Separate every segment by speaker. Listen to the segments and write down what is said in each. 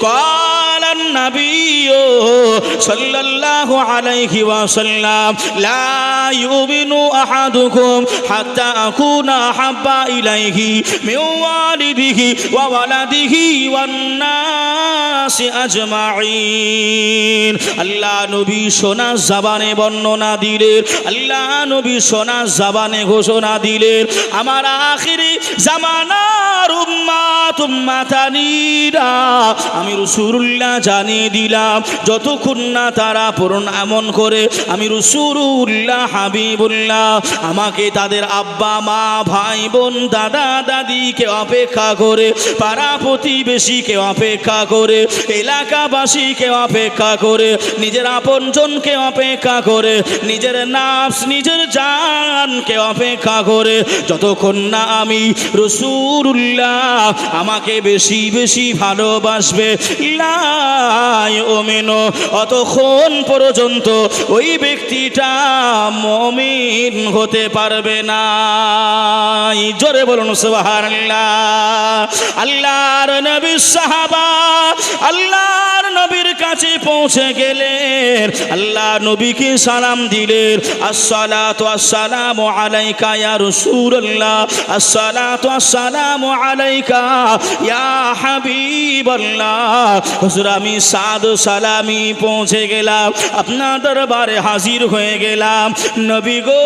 Speaker 1: কর النبي صلى الله عليه وسلم لا يؤمن أحدكم حتى أكون أحب إليه من والده وولده والناس أجمعين আল্লাহ নবী সোনা জাবানে বর্ণনা দিলেন আল্লাহ নবী সোনা জাবানে ঘোষণা দিলেন আমার আখিরি জামানার উম্মাত উম্মাতানিরা আমি রসুল্লাহ জানিয়ে দিলাম, যতক্ষণ না তারা পূরণ এমন করে, আমি রসুল্লাহ হাবিবুল্লাহ, আমাকে তাদের আব্বা, মা, ভাই, বোন, দাদা, দাদিকে অপেক্ষা করে, পাড়া প্রতিবেশীকে অপেক্ষা করে, এলাকাবাসীকে অপেক্ষা করে, নিজের আপনজনকে অপেক্ষা করে, নিজের নাফস, নিজের জানকে অপেক্ষা করে, যতক্ষণ না আমি রসুরুল্লাহ আমাকে বেশি বেশি ভালোবাসবে লাই ওমেনো অতক্ষণ পর্যন্ত ওই ব্যক্তিটা মমিন হতে পারবে না। জোরে বলুন সুবাহান আল্লাহর নবী সাহাবা, আল্লাহর নবীর কাছে পৌঁছে গেলেন। আল্লাহ নবীকে সালাম দিলেন। আসসালাতু আসসালামু আলাইকা ইয়া রাসূলুল্লাহ। আসসালাতু আসসালামু আলাইকা ইয়া হাবিবাল্লাহ। হুজুর, আমি সাদ সালামি পৌঁছে গেলাম আপনার দরবারে হাজির হয়ে গেলাম। নবী গো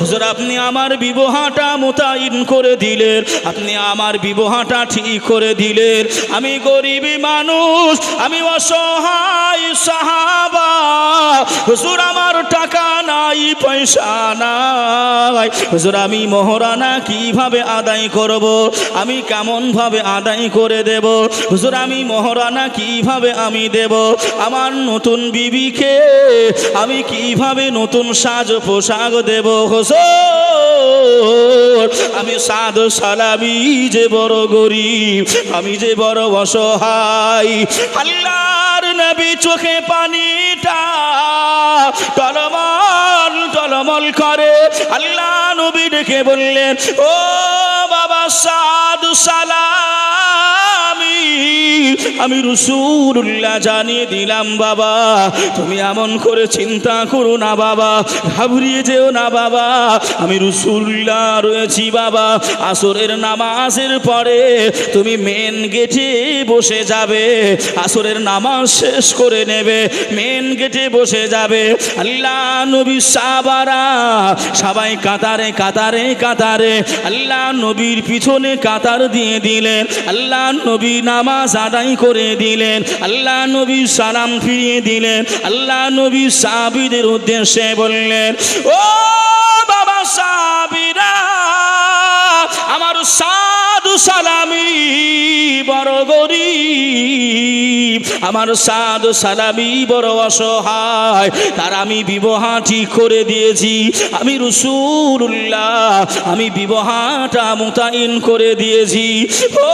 Speaker 1: হুজুর, আপনি আমার বিবাহটা মোতায়েন করে দিলেন। আপনি আমার বিবাহটা ঠিক করে দিলেন। আমি গরিবী মানুষ, আমি অসহায় সাহাবা। হুজুর, আমার টাকা নাই, পয়সা নাই। হুজুর, আমি মহারানা কীভাবে আদায় করব? আমি কেমন ভাবে আদায় করে দেব? হুজুর, আমি মহারানা কীভাবে আমি দেব? আমার নতুন বিবিকে আমি কীভাবে নতুন সাজ পোশাক দেব? হুজুর আমি সাদ সালামি যে বড় গরিব, আমি যে বড় অসহায়। আল্লাহর নবী চোখে পানিটা টলমল টলমল করে। আল্লাহ নবী ডেকে বললেন, ও বাবা, সাধু সালামি আমি রসুল্লাহ জানিয়ে দিলাম, বাবা। তুমি এমন করে চিন্তা করো না, বাবা। ঘাবড়িয়ে যেও না, বাবা। আমি রসুল্লাহ রয়েছি, বাবা। আসরের নামাজের পরে তুমি মেন গেটে বসে যাবে। আসরের নামাজ শেষ করে নেবে মেন গেটে বসে যাবে। আল্লাহ নবী সাবারা, সবাই কাতারে কাতারে কাতারে। আল্লাহ নবীর পিছনে কাতার দিয়ে দিলেন। আল্লাহ নবী নামাজ আদায় করে দিলেন, আল্লাহ নবী সালাম ফিরিয়ে দিলেন, আল্লাহ নবী সাবিদের উদ্দেশ্যে বললেন, ও বাবা সাবিরা আমার সাধু সালামি, বড় গরিব। আমার সাধু সালামি বড় অসহায়। তার আমি বিবাহ ঠিক করে দিয়েছি। আমি রসুল্লাহ আমি বিবাহটা মোতায়েন করে দিয়েছি। ও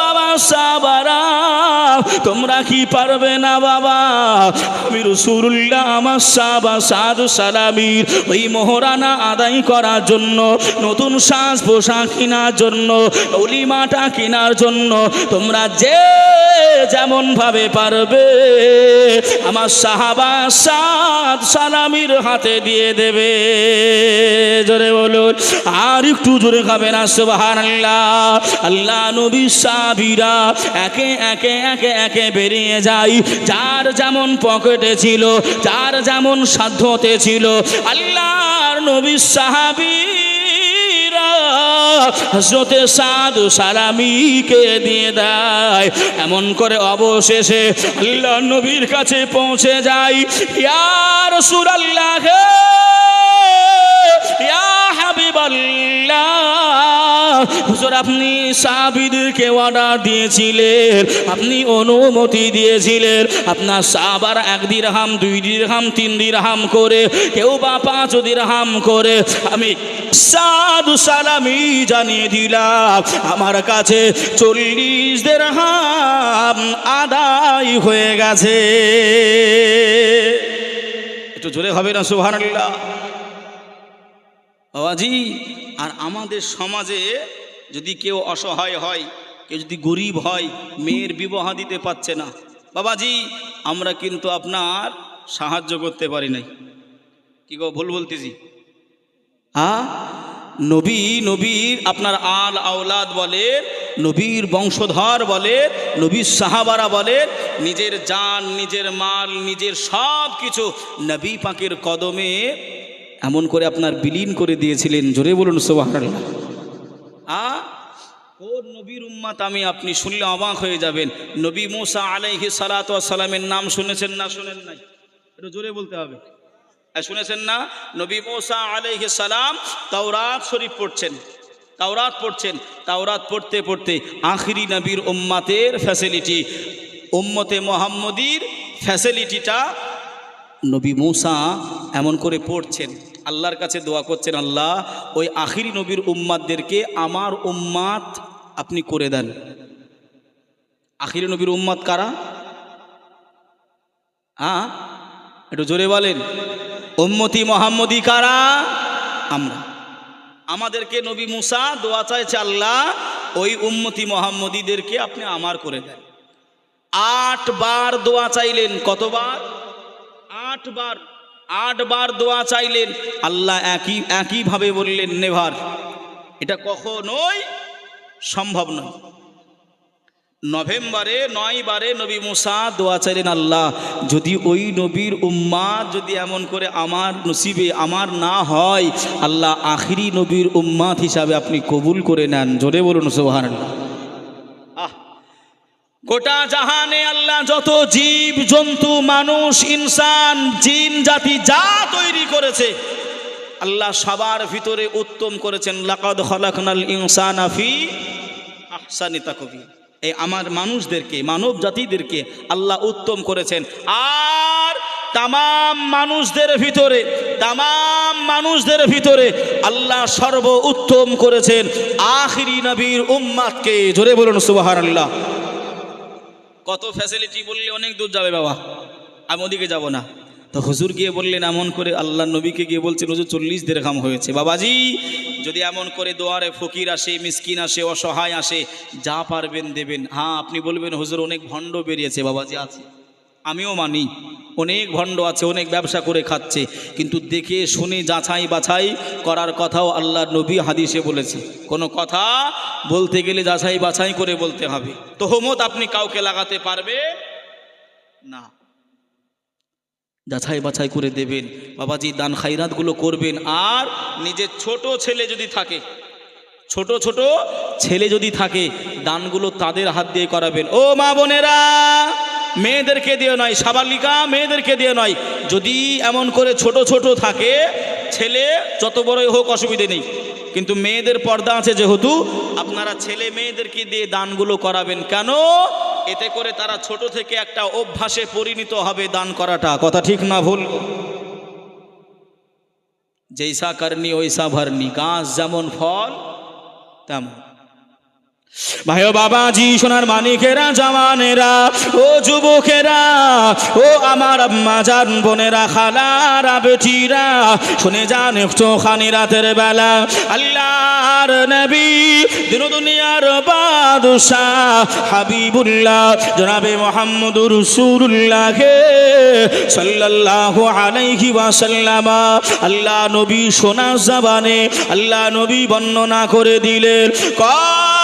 Speaker 1: বাবা সাবারা, তোমরা কি পারবে না বাবা? আমি রসুল্লাহ আমার সাবা সাধু সালামির ওই মোহরানা আদায় করার জন্য, নতুন সাজ পোশাক কেনার জন্য অলিমাটা কেনার জন্য তোমরা যে যেমন ভাবে পারবে, আমার সাহাবা সাদ সালামির হাতে দিয়ে দেবে। জোরে বলুন, আর একটু জোরে খাবে না সুবাহান আল্লাহ আল্লাহ নবী সাবিরা একে একে একে একে বেরিয়ে যাই যার যেমন পকেটে ছিল, যার যেমন সাধ্যতে ছিল, আল্লাহর নবী সাহাবী হজরতে সাধু সারামিকে দিয়ে দেয়। এমন করে অবশেষে আল্লাহ নবীর কাছে পৌঁছে যাই ইয়ার সুর আল্লাহ ইয়া হাবিবাল্লাহ, হুজুর আপনি সাবিদকে অর্ডার দিয়েছিলেন, আপনি অনুমতি দিয়েছিলেন, আপনার সাবার এক দিরহাম দুই দিরহাম তিন দিরহাম করে, কেউ বা পাঁচ দিরহাম করে, আমি সাধু সালামি জানিয়ে দিলাম, আমার কাছে চল্লিশ দিরহাম আদায় হয়ে গেছে। একটু জোরে হবে না, সুবহানাল্লাহ? বাবাজি আর আমাদের সমাজে যদি কেউ অসহায় হয়, কেউ যদি গরিব হয়, মেয়ের বিবাহ দিতে পারছে না। বাবাজি, আমরা কিন্তু আপনার সাহায্য করতে পারি নাই। কি গো, ভুল বলতেছি? হ্যাঁ নবী, নবীর আপনার আল আওলাদ বলে নবীর বংশধর বলে নবীর সাহাবারা বলে নিজের জান, নিজের মাল, নিজের সব কিছু নবী পাকের কদমে এমন করে আপনার বিলীন করে দিয়েছিলেন, জোরে বলুন সোবাহাল্লাহ আ, কোন নবীর উম্মাত আমি আপনি শুনলে অবাক হয়ে যাবেন। নবী মুসা আলাইহি সালাতু সালামের নাম শুনেছেন না শুনেন নাই? একটু জোরে বলতে হবে। শুনেছেন না? নবী মোসা আলাইহি সালাম তাওরাত শরীফ পড়ছেন। তাওরাত পড়ছেন। তাওরাত পড়তে পড়তে আখিরি নবীর উম্মাতের ফ্যাসিলিটি উম্মতে মোহাম্মদীর ফ্যাসিলিটিটা নবী মূসা এমন করে পড়ছেন। আল্লাহর কাছে দোয়া করছেন, আল্লাহ, ওই আখিরি নবীর উম্মাদদেরকে আমার উম্মাত আপনি করে দেন। আখিরি নবীর উম্মাদ কারা? হ্যাঁ? একটু জোরে বলেন। উম্মতি মোহাম্মদী কারা? আমরা। আমাদেরকে নবী মুসা দোয়া চাইছে, আল্লাহ, ওই উম্মতি মোহাম্মদীদেরকে আপনি আমার করে দেন। আট বার দোয়া চাইলেন, কতবার? আট বার আট বার দোয়া চাইলেন। আল্লাহ একই একইভাবে বললেন, নেভার। এটা কখনোই সম্ভব নয়। নভেম্বরে, নয় বারে নবী মুসা দোয়া চাইলেন, আল্লাহ, যদি ওই নবীর উম্মাদ যদি এমন করে আমার নসিবে আমার না হয়, আল্লাহ আখিরি নবীর উম্মাদ হিসাবে আপনি কবুল করে নেন। জোরে বলুন সোহান আহ গোটা জাহানে আল্লাহ যত জীব, জন্তু, মানুষ, ইনসান, জিন, জাতি যা তৈরি করেছে, আল্লাহ সবার ভিতরে উত্তম করেছেন, লাকাদ খলাকনাল ইনসানা ফি আহসানি তাকবীর। এই আমার মানুষদেরকে, মানব জাতিদেরকে আল্লাহ উত্তম করেছেন। আর তামাম মানুষদের ভিতরে, তামাম মানুষদের ভিতরে আল্লাহ সর্ব উত্তম করেছেন। আখিরি নবীর উম্মাদকে, জোরে বলুন সুবহানাল্লাহ। কত ফ্যাসিলিটি বললে অনেক দূর যাবে বাবা। আমি ওদিকে যাব না। তো হুজুর গিয়ে বললেন, এমন করে আল্লাহ নবীকে গিয়ে বলছেন, হুজুর চল্লিশ দেড় খাম হয়েছে। বাবাজি, যদি এমন করে দোয়ারে ফকির আসে, মিসকিন আসে, অসহায় আসে, যা পারবেন দেবেন। হ্যাঁ আপনি বলবেন, হুজুর অনেক ভণ্ড বেরিয়েছে বাবাজি, আছে। আমিও মানি। অনেক ভণ্ড আছে, অনেক ব্যবসা করে খাচ্ছে। কিন্তু দেখে শুনে যাচাই বাছাই করার কথাও আল্লাহ নবী হাদিসে বলেছে। কোনো কথা বলতে গেলে যাচাই বাছাই করে বলতে হবে। তোহমত আপনি কাউকে লাগাতে পারবে না। যাচাই বাছাই করে দেবেন। বাবাজি দান খাইরাতগুলো করবেন। আর নিজের ছোট ছেলে যদি থাকে, ছোট ছোট ছেলে যদি থাকে, দানগুলো তাদের হাত দিয়ে করাবেন। ও মা বোনেরা! মেয়েদেরকে দিয়ে নয়, সাবালিকা মেয়েদেরকে দিয়ে নয়। যদি এমন করে ছোট ছোট থাকে, ছেলে যত বড়ই হোক অসুবিধে নেই। কিন্তু মেয়েদের পর্দা আছে যেহেতু, আপনারা ছেলে মেয়েদেরকে দিয়ে দানগুলো করাবেন কেন? এতে করে তারা ছোট থেকে একটা অভ্যাসে পরিণত হবে দান করাটা। কথা ঠিক না ভুল? যেইসা করনি, ওইসা ভরনি। গাছ যেমন ফল, তেমন। ভাই বাবাজি, সোনার মানিকেরা জামানেরা ও যুবকেরা, ও আমার মাজার বোনেরা, খালারা, বেটিরা, শুনে যান চোখানি রাতের বেলা। আল্লাহর নবী দিন দুনিয়ার বাদশাহ হাবিবুল্লাহ, জনাবে মোহাম্মদ রসুল্লাহে সাল্লাল্লাহু আলাইহি ওয়াসাল্লাম। আল্লাহ নবী সোনা জবানে, আল্লাহ নবী বর্ণনা করে দিলেন কর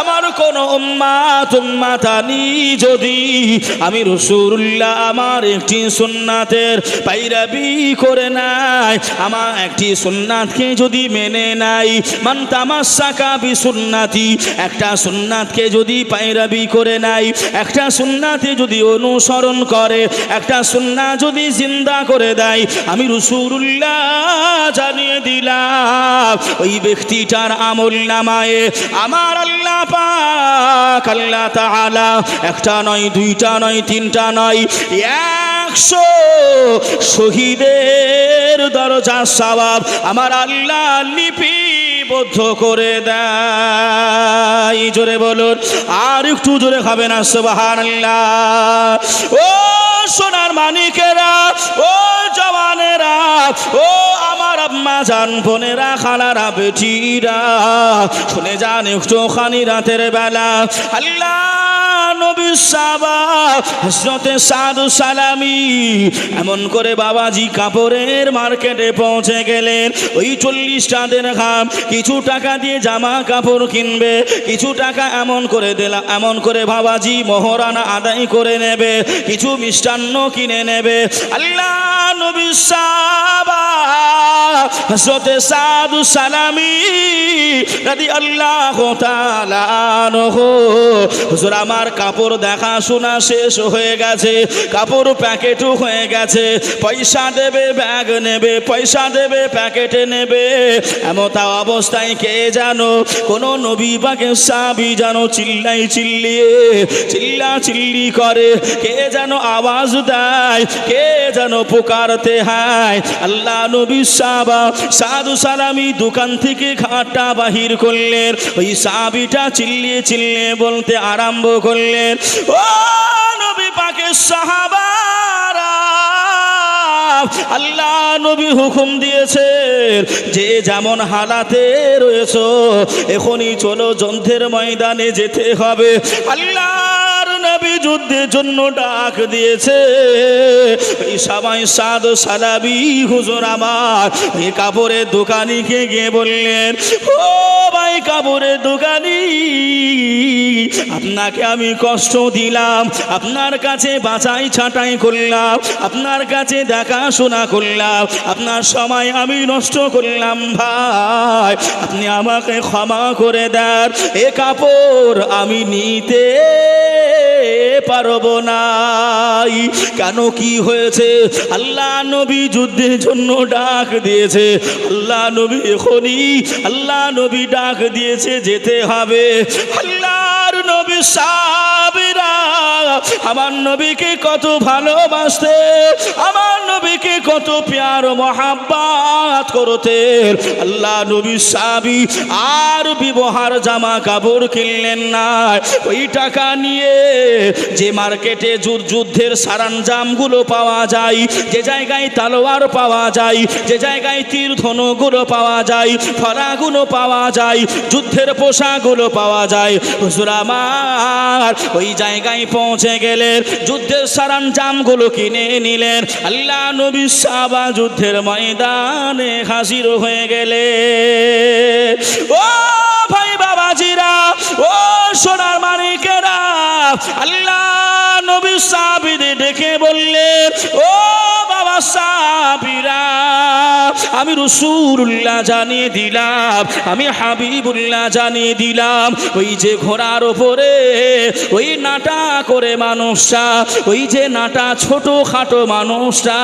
Speaker 1: আমার কোন উম্মাত উম্মাতানি যদি। আমি রসুল্লাহ আমার একটি সুন্নাতের পাইরাবি করে নাই। আমার একটি সুন্নাতকে যদি মেনে নাই, মান তামাশাকা বি সুন্নাতি একটা সুন্নাতকে যদি পাইরাবি করে নাই, একটা সুন্নাতে যদি অনুসরণ করে, একটা সুন্না যদি জিন্দা করে দেয়, আমি রসুল্লাহ জানিয়ে দিলাম, ওই ব্যক্তিটার আমল নামায়ে। আমার আল্লাহ পাক আল্লাহ তাআলা। একটা নয়, দুইটা নয়, তিনটা নয়, একশো শহীদের দরজা সওয়াব আমার আল্লাহ লিপি বদ্ধ করে দেয়। জোরে বলুন, আর একটু জোরে খাবে না সুবাহান ও সোনার মানিকেরা, ও জওয়ানেরা, ও আমার আম্মা জান বোনেরা, খালারা, বেটিরা, শুনে যান একটু খানি রাতের বেলা। আল্লাহ নবী সাবা হজরতে সাধু সালামি এমন করে বাবাজি কাপড়ের মার্কেটে পৌঁছে গেলেন। ওই চল্লিশটা দেড়ঘাম কিছু টাকা দিয়ে জামা কাপড় কিনবে, কিছু টাকা এমন করে দিলাম এমন করে বাবাজি মহরানা আদায় করে নেবে, কিছু মিষ্টান্ন কিনে নেবে। আল্লাহ নবী সাবা হজরতে সাধু সালামি রাদি আল্লাহ তাআলা আনহু, হুজুর আমার কাপড় দেখাশোনা শেষ হয়ে গেছে। কাপড় প্যাকেটও হয়ে গেছে। পয়সা দেবে, ব্যাগ নেবে, পয়সা দেবে, প্যাকেটে নেবে। এমতা অবস্থায় কে জানো? কোনো নবী বাকে সাবি জানো চিল্লাই চিল্লিয়ে চিল্লা চিল্লি করে। কে যেন আওয়াজ দেয়, কে যেন পুকারতে হায়। আল্লাহ নবী সাবা, সাধু সালামি দোকান থেকে ঘাটটা বাহির করলেন। ওই সাবিটা চিল্লিয়ে চিল্লিয়ে বলতে আরম্ভ করলেন। ও নবী পাকে আল্লাহ নবী হুকুম দিয়েছেন, যে যেমন হালাতে রয়েছ, এখনই চলো যন্ত্রের ময়দানে যেতে হবে। আল্লাহর নবী যুদ্ধের জন্য ডাক দিয়েছে, এই সবাই সাদ সালাবি হুজুর আমার এই কাপড়ের দোকানিকে গিয়ে বললেন, ও ভাই কাপড়ের দোকানি আপনাকে আমি কষ্ট দিলাম, আপনার কাছে বাঁচাই ছাঁটাই করলাম, আপনার কাছে দেখাশোনা করলাম, আপনার সময় আমি নষ্ট করলাম ভাই। আপনি আমাকে ক্ষমা করে দেন, এ কাপড় আমি নিতে পারব নাই। কেন কি হয়েছে? আল্লাহ নবী যুদ্ধের জন্য ডাক দিয়েছে। আল্লাহ নবী এখনই আল্লাহ নবী ডাক দিয়েছে, যেতে হবে। আল্লাহর নবী সাবিরা আমার নবীকে কত ভালোবাসতে, আমার নবীকে কত প্যার মহাব্বাত করতে। আল্লাহ নবী সাবি আর ব্যবহার জামা কাপড় কিনলেন না। ওই টাকা নিয়ে যে মার্কেটে যুদ্ধ- যুদ্ধের সারাঞ্জামগুলো পাওয়া যায়, যে জায়গায় তালোয়ার পাওয়া যায়, যে জায়গায় তীর ধনুগুলো পাওয়া যায়, ফলাগুলো পাওয়া যায়, যুদ্ধের পোশাকগুলো পাওয়া যায়। হুজুর আমার ওই জায়গায় পৌঁছে গেলেন যুদ্ধের সরঞ্জামগুলো কিনে নিলেন। আল্লাহ নবী সাবা যুদ্ধের ময়দানে হাজির হয়ে গেলে ও ভাই বাবাজিরা, ও সোনার মানিকেরা আল্লাহ নবী সাবিদে ডেকে বললেন, ও আমি রসুল্লাহ জানিয়ে দিলাম, আমি হাবিবুল্লাহ জানিয়ে দিলাম, ওই যে ঘোড়ার ওপরে ওই নাটা করে মানুষটা, ওই যে নাটা ছোট খাটো মানুষটা,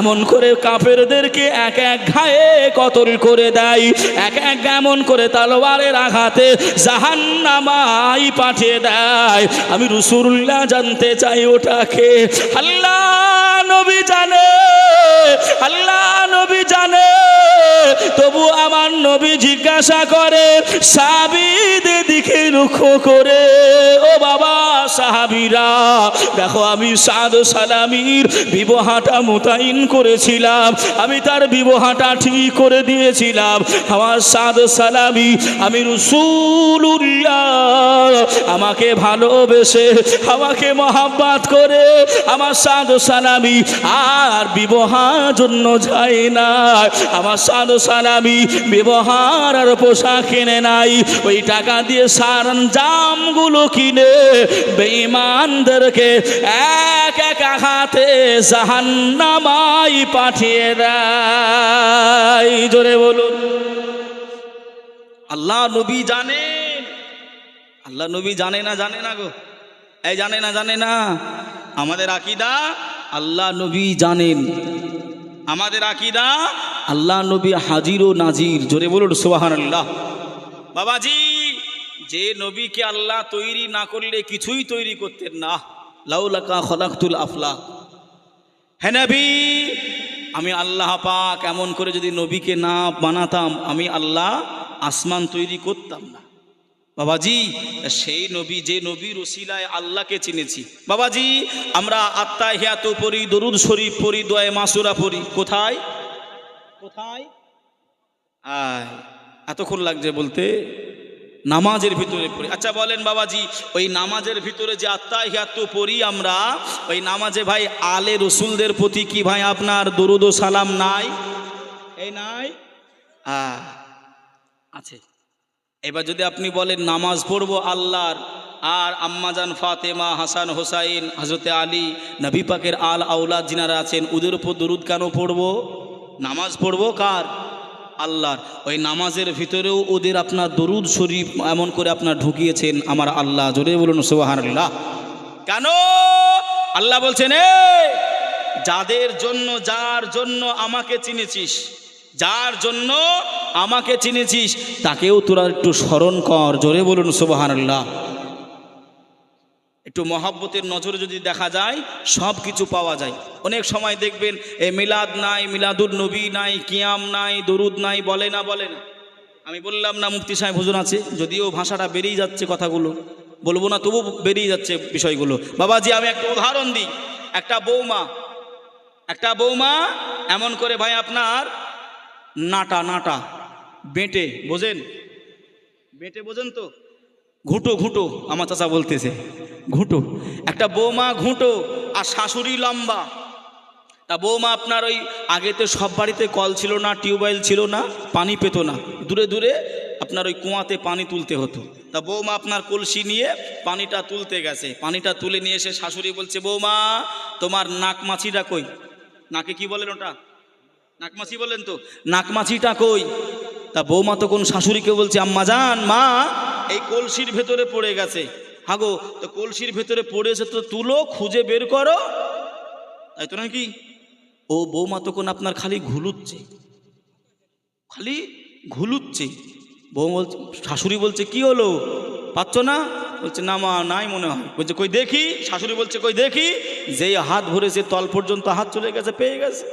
Speaker 1: এমন করে কাপেরদেরকে এক এক ঘায়ে কতল করে দেয়, এক এক এমন করে তালোয়ারের আঘাতে জাহান্নামাই পাঠিয়ে দেয়। আমি রসুল্লাহ জানতে চাই ওটাকে। আল্লাহ নবী জানে, আল্লাহ নবী জানে তবু আমার নবী জিজ্ঞাসা করে সাবিদের দিকে লক্ষ্য করে ও সাহাবিরা, দেখো আমি সাদ সালামির বিবাহটা মোতায়েন করেছিলাম, আমি তার বিবাহটা ঠিক করে দিয়েছিলাম। আমার সাদ সালামি, আমি রসুল্লাহ আমাকে ভালোবেসে, আমাকে মহাব্বাত করে আমার সাদ সালামি, আর বিবাহার জন্য যায় না আমার সাদ সালামি ব্যবহার আর পোশাক কিনে নাই, ওই টাকা দিয়ে সারঞ্জামগুলো কিনে বেঈমানদেরকে এক এক হাতে জাহান্নামাই পাঠিয়ে দেয়। জোরে বলুন। আল্লাহ নবী জানেন আল্লাহ নবী জানে না জানে না গো। এই জানে না জানে না। আমাদের আকিদা, আল্লাহ নবী জানেন। আমাদের আকিদা, আল্লাহ নবী হাজির ও নাজির। জোরে বলুন সোহান আল্লাহ বাবাজি। যে নবীকে আল্লাহ তৈরি না করলে কিছুই তৈরি করতেন না। লাউলাকা খলাকতুল আফলাক। হ্যাঁ নবী, আমি আল্লাহ পাক এমন করে যদি নবীকে না বানাতাম, আমি আল্লাহ আসমান তৈরি করতাম না। বাবাজি, সেই নবী, যে নবীর ওসিলায় আল্লাহকে চিনেছি। বাবাজি, আমরা আত্মা হিয়াত পড়ি, দরুদ শরীফ পড়ি দোয়ে মাসুরা পড়ি। কোথায়? কোথায়? আয়, এতক্ষণ লাগছে বলতে নামাজের ভিতরে পড়ি। আচ্ছা বলেন বাবাজি, ওই নামাজের ভিতরে যে আত্মা হিয়াত পড়ি আমরা, ওই নামাজে ভাই আলে রসুলদের প্রতি কি ভাই আপনার দরুদ ও সালাম নাই? এই নাই? আছে। এবার যদি আপনি বলেন নামাজ পড়ব আল্লাহর, আর আম্মাজান ফাতেমা, হাসান হোসাইন হজরতে আলী, নবী পাকের আল আউলাদ যিনারা আছেন, ওদের উপর দরুদ কেন পড়ব? নামাজ পড়ব কার? আল্লাহর। ওই নামাজের ভিতরেও ওদের আপনার দরুদ শরীফ এমন করে আপনার ঢুকিয়েছেন আমার আল্লাহ। জোরে বলুন সোহান কেন? আল্লাহ বলছেন, এ, যাদের জন্য, যার জন্য আমাকে চিনেছিস, যার জন্য আমাকে চিনেছিস, তাকেও তোরা একটু স্মরণ কর। জোরে বলুন সোবাহান আল্লাহ একটু মহাব্বতের নজরে যদি দেখা যায় সব কিছু পাওয়া যায়। অনেক সময় দেখবেন, এ মিলাদ নাই মিলাদুর নবী নাই, কিয়াম নাই, দরুদ নাই, বলে না বলে না। আমি বললাম, না, মুফতি সাহেব, হুজুর আছে। যদিও ভাষাটা বেরিয়ে যাচ্ছে কথাগুলো, বলব না তবু বেরিয়ে যাচ্ছে বিষয়গুলো। বাবাজি, আমি একটা উদাহরণ দিই। একটা বৌমা একটা বৌমা, এমন করে, ভাই, আপনার নাটা নাটা, বেঁটে, বোঝেন? বেঁটে বোঝেন তো? ঘুঁটো ঘুঁটো, আমার চাচা বলতেছে। ঘুঁটো। একটা বৌমা ঘুঁটো আর শাশুড়ি লম্বা। তা বৌমা আপনার ওই আগেতে সব বাড়িতে কল ছিল না, টিউবওয়েল ছিল না, পানি পেত না। দূরে দূরে আপনার ওই কুয়াতে পানি তুলতে হতো। তা বৌমা আপনার কলসি নিয়ে পানিটা তুলতে গেছে। পানিটা তুলে নিয়ে এসে শাশুড়ি বলছে, বৌমা, তোমার নাক মাছিটা কই? নাকে কি বলেন ওটা? নাকমাছি বলেন তো? নাকমাছিটা কই? তা বৌমা তখন শাশুড়িকে বলছে, আম্মা যান মা, এই কলসির ভেতরে পড়ে গেছে। হাগো, তো কলসির ভেতরে পড়েছে তো তুলো, খুঁজে বের করো। তাই তো নাকি? ও বৌমা তখন আপনার খালি ঘুলুচ্ছে। খালি ঘুলুচ্ছে। বউ বলছে, শাশুড়ি বলছে, কি হলো? পাচ্ছ না? বলছে, না মা, নাই মনে হয়। বলছে, কই দেখি? শাশুড়ি বলছে, কই দেখি? যেই হাত ভরেছে তল পর্যন্ত হাত চলে গেছে, পেয়ে গেছে।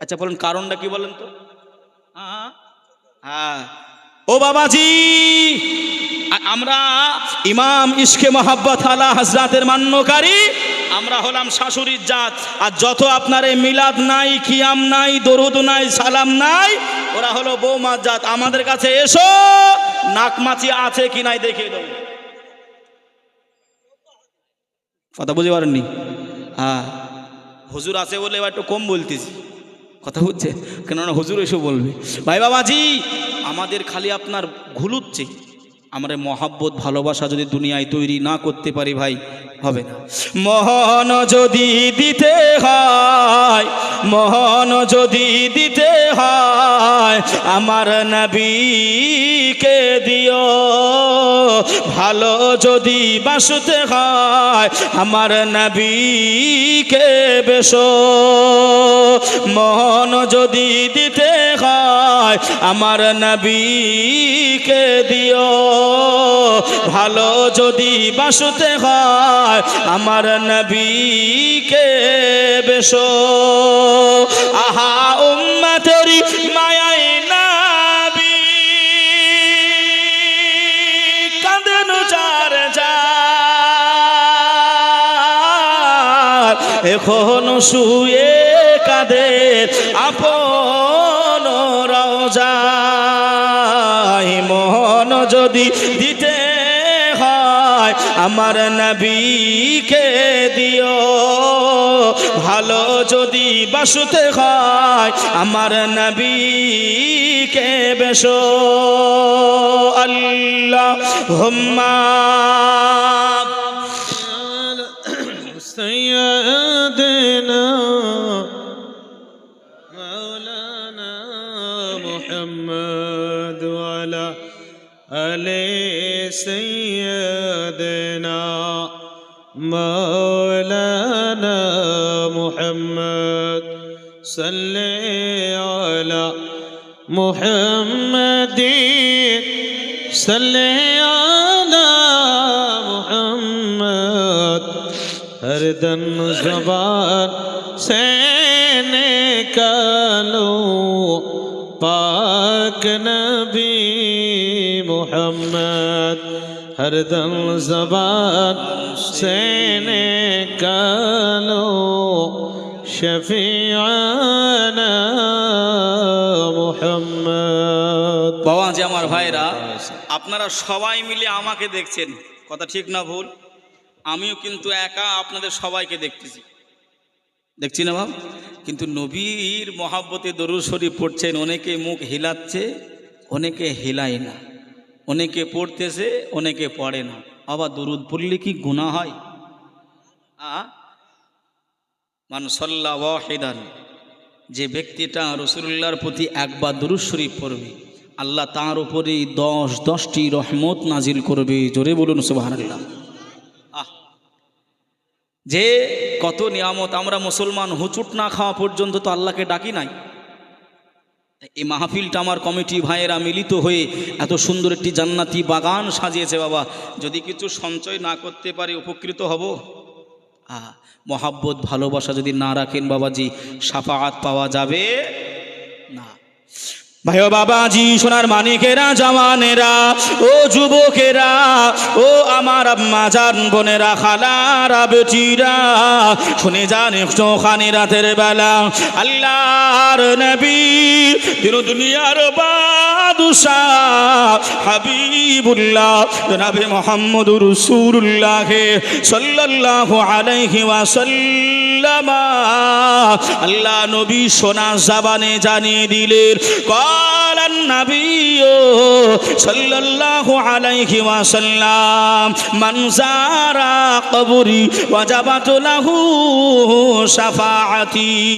Speaker 1: আচ্ছা বলেন, কারণটা কি বলেন তো? হ্যাঁ হ্যাঁ। ও বাবাজি আমরা ইমাম ইশকে মোহাব্বত আলা হাজরাতের মান্যকারী, আমরা হলাম শাশুড়ির জাত। আর যত আপনার মিলাদ নাই কিয়াম নাই, দরুদ নাই, সালাম নাই, ওরা হলো বৌমার জাত। আমাদের কাছে এসো নাকমাচি আছে কি নাই দেখিয়ে দেবো। কথা বুঝতে পারেননি? হ্যাঁ। হুজুর আছে বলে এবার একটু কম বলতেছি। কথা হচ্ছে, কেননা হজুর এসে বলবে, ভাই বাবাজি, আমাদের খালি আপনার ঘুলুচ্ছে আমরা মহাব্বত, ভালোবাসা যদি দুনিয়ায় তৈরি না করতে পারি ভাই হবে না। মহন যদি দিতে হয়, মহন যদি দিতে হয়, আমার নবীকে দিও। ভালো যদি বাসতে হয়, আমার নবীকে বেশো মহন যদি দিতে হয়, আমার নবীকে দিও। ভালো যদি বাসতে হয় আমার নবীকে বেশো। আহা উম্মা তেরি মায়াই নাবি। কাঁদেন চার এখন শুয়ে কাঁদে আপন রাই মন যদি দিতে আমার নবীকে দিও ভালো যদি বাসুতে হয় আমার নবীকে বেশো আল্লাহ হুম্মা
Speaker 2: سيدنا سيدنا مولانا محمد. صل على محمد. صل على محمد. اردن دن زبان سے كالو پاک نبي محمد. ہر دم زبان سین کانو شفیعنا محمد
Speaker 1: বাবা যে আমার ভাইরা আপনারা সবাই মিলে আমাকে দেখছেন কথা ঠিক না ভুল আমিও কিন্তু একা আপনাদের সবাইকে দেখতেছি দেখছি না বাবা কিন্তু নবীর মহাব্বতে দরুদ শরীফ পড়ছেন অনেকে মুখ হিলাচ্ছে অনেকে হিলাই না অনেকে পড়তেছে, অনেকে পড়ে না। আবার দরুদ পড়লে কি গুণা হয়? আ? মান সল্লা ওয়াহিদান, যে ব্যক্তিটা রসুল্লাহর প্রতি একবার দরুদ শরীফ পড়বে, আল্লাহ তার উপরে দশ, দশটি রহমত নাজিল করবে। জোরে বলুন, সুবহানাল্লাহ। আহ! যে কত নিয়ামত আমরা মুসলমান হুচুট না খাওয়া পর্যন্ত তো আল্লাহকে ডাকি নাই। এই মাহফিলটা আমার কমিটি ভাইয়েরা মিলিত হয়ে এত সুন্দর একটি জান্নাতি বাগান সাজিয়েছে বাবা। যদি কিছু সঞ্চয় না করতে পারি, উপকৃত হব? আহ মহাব্বত, ভালোবাসা যদি না রাখেন বাবাজি সাফাৎ পাওয়া যাবে না। ভাই বাবাজি, সোনার মানিকেরা, জওয়ানেরা, ও যুবকেরা, ও আমার আম্মা জান, বোনেরা, খালারা, বেটিরা, শুনে যান একটুখানি রাতের বেলা। আল্লাহর নবী দিন দুনিয়ার বাদুসা হাবিবুল্লাহ, জনাবে মোহাম্মদ রসুল্লাহ সাল্লাল্লাহু আলাইহি ওয়াসাল্লাম। আল্লাহ নবী সোনা জাবানে জানিয়ে দিলেন قال النبي صلى الله عليه وسلم من زار قبري وجبت له شفاعتي